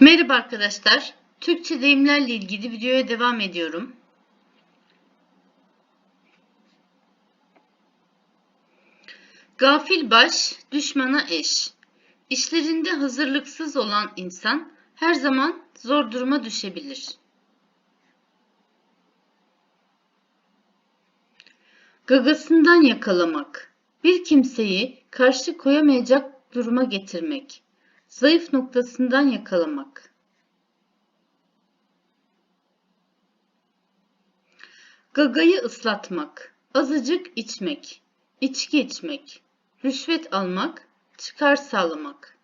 Merhaba arkadaşlar. Türkçe deyimlerle ilgili videoya devam ediyorum. Gafil baş, düşmana eş. İşlerinde hazırlıksız olan insan her zaman zor duruma düşebilir. Gagasından yakalamak. Bir kimseyi karşı koyamayacak duruma getirmek. Zayıf noktasından yakalamak. Gagayı ıslatmak. Azıcık içmek. içki içmek. Rüşvet almak. Çıkar sağlamak.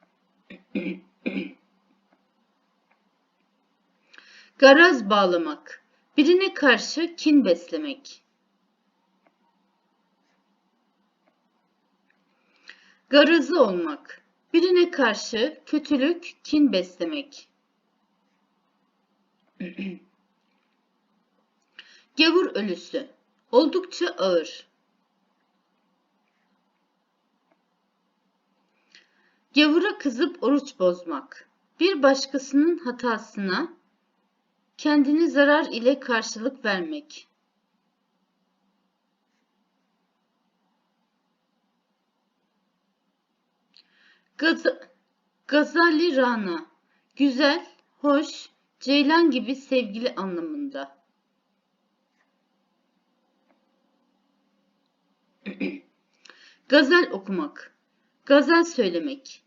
Garaz bağlamak. Birine karşı kin beslemek. Garazı olmak. Birine karşı kötülük, kin beslemek. Gavur ölüsü. Oldukça ağır. Gavura kızıp oruç bozmak. Bir başkasının hatasına kendini zarar ile karşılık vermek. Gaz Gazali Rana Güzel, hoş, ceylan gibi sevgili anlamında. Gazel okumak, gazel söylemek,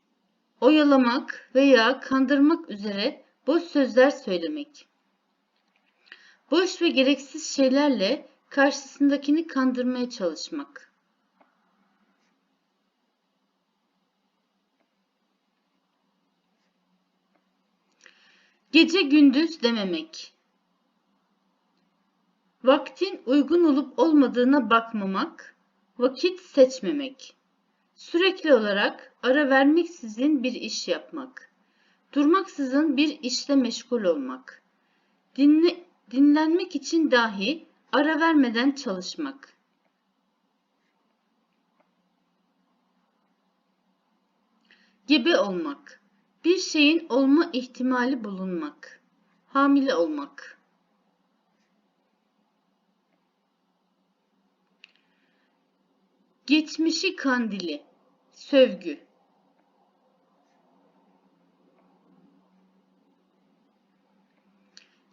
oyalamak veya kandırmak üzere boş sözler söylemek. Boş ve gereksiz şeylerle karşısındakini kandırmaya çalışmak. Gece gündüz dememek. Vaktin uygun olup olmadığına bakmamak, vakit seçmemek. Sürekli olarak ara vermeksizin bir iş yapmak. Durmaksızın bir işle meşgul olmak. Dinle, dinlenmek için dahi ara vermeden çalışmak. Gebe olmak. Bir şeyin olma ihtimali bulunmak. Hamile olmak. Geçmişi kandili. Sövgü.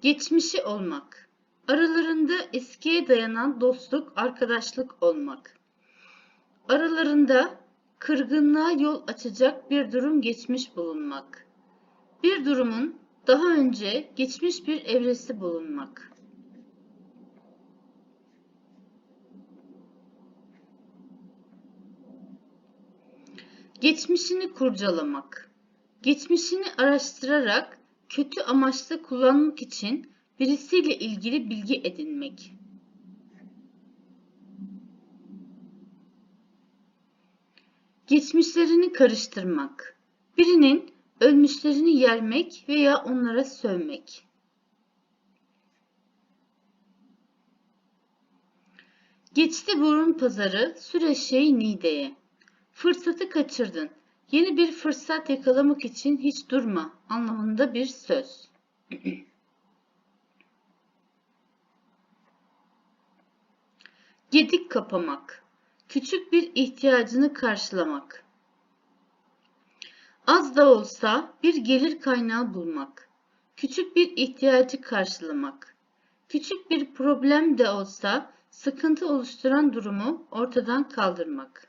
Geçmişi olmak. Aralarında eskiye dayanan dostluk, arkadaşlık olmak. Aralarında kırgınlığa yol açacak bir durum geçmiş bulunmak. Bir durumun daha önce geçmiş bir evresi bulunmak. Geçmişini kurcalamak. Geçmişini araştırarak kötü amaçla kullanmak için birisiyle ilgili bilgi edinmek. Geçmişlerini karıştırmak. Birinin ölmüşlerini yermek veya onlara sövmek. Geçti burun pazarı, süreşey Niğde'ye. Fırsatı kaçırdın. Yeni bir fırsat yakalamak için hiç durma anlamında bir söz. Gedik kapamak. Küçük bir ihtiyacını karşılamak. Az da olsa bir gelir kaynağı bulmak. Küçük bir ihtiyacı karşılamak. Küçük bir problem de olsa sıkıntı oluşturan durumu ortadan kaldırmak.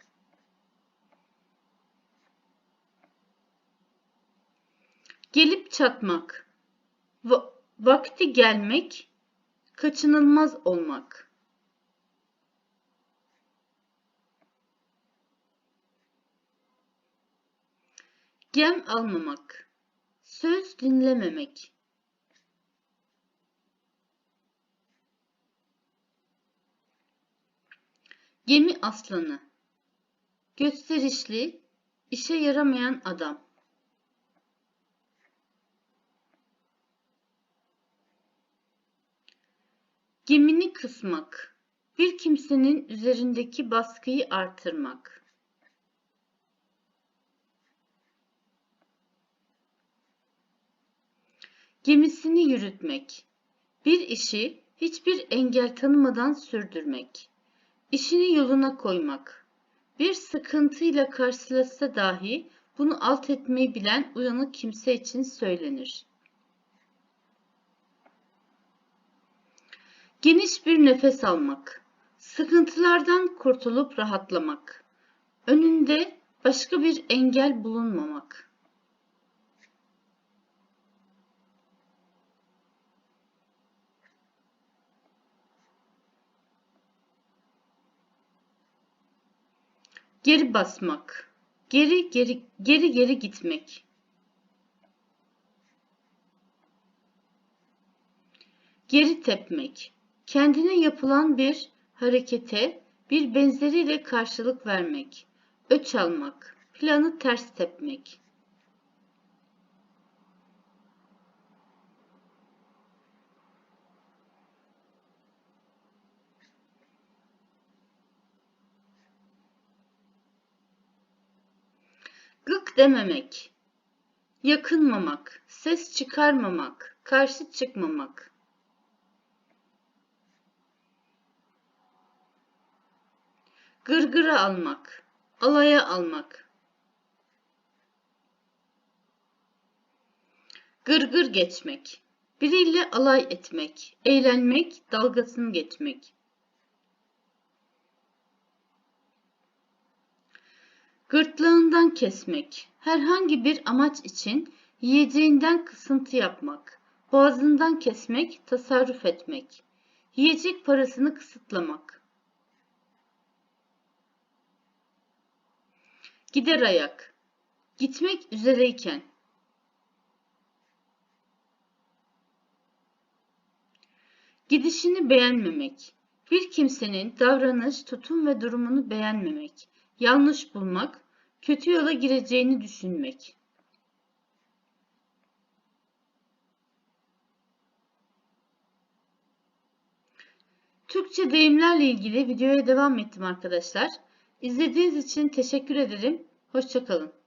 Gelip çatmak. Va vakti gelmek, kaçınılmaz olmak. Gem almamak. Söz dinlememek. Gemi aslanı. Gösterişli, işe yaramayan adam. Gemini kısmak. Bir kimsenin üzerindeki baskıyı artırmak. Gemisini yürütmek, bir işi hiçbir engel tanımadan sürdürmek, işini yoluna koymak, bir sıkıntıyla karşılaşsa dahi bunu alt etmeyi bilen uyanık kimse için söylenir. Geniş bir nefes almak, sıkıntılardan kurtulup rahatlamak, önünde başka bir engel bulunmamak. Geri basmak, geri geri geri geri gitmek. Geri tepmek, kendine yapılan bir harekete bir benzeriyle karşılık vermek. Öç almak, planı ters tepmek. Dememek, yakınmamak, ses çıkarmamak, karşı çıkmamak. Gırgıra almak, alaya almak. Gırgır geçmek, biriyle alay etmek, eğlenmek, dalgasını geçmek. Gırtlağından kesmek, herhangi bir amaç için yiyeceğinden kısıntı yapmak, boğazından kesmek, tasarruf etmek, yiyecek parasını kısıtlamak. Gider ayak, gitmek üzereyken. Gidişini beğenmemek, bir kimsenin davranış, tutum ve durumunu beğenmemek, yanlış bulmak, kötü yola gireceğini düşünmek. Türkçe deyimlerle ilgili videoya devam ettim arkadaşlar. İzlediğiniz için teşekkür ederim. Hoşçakalın.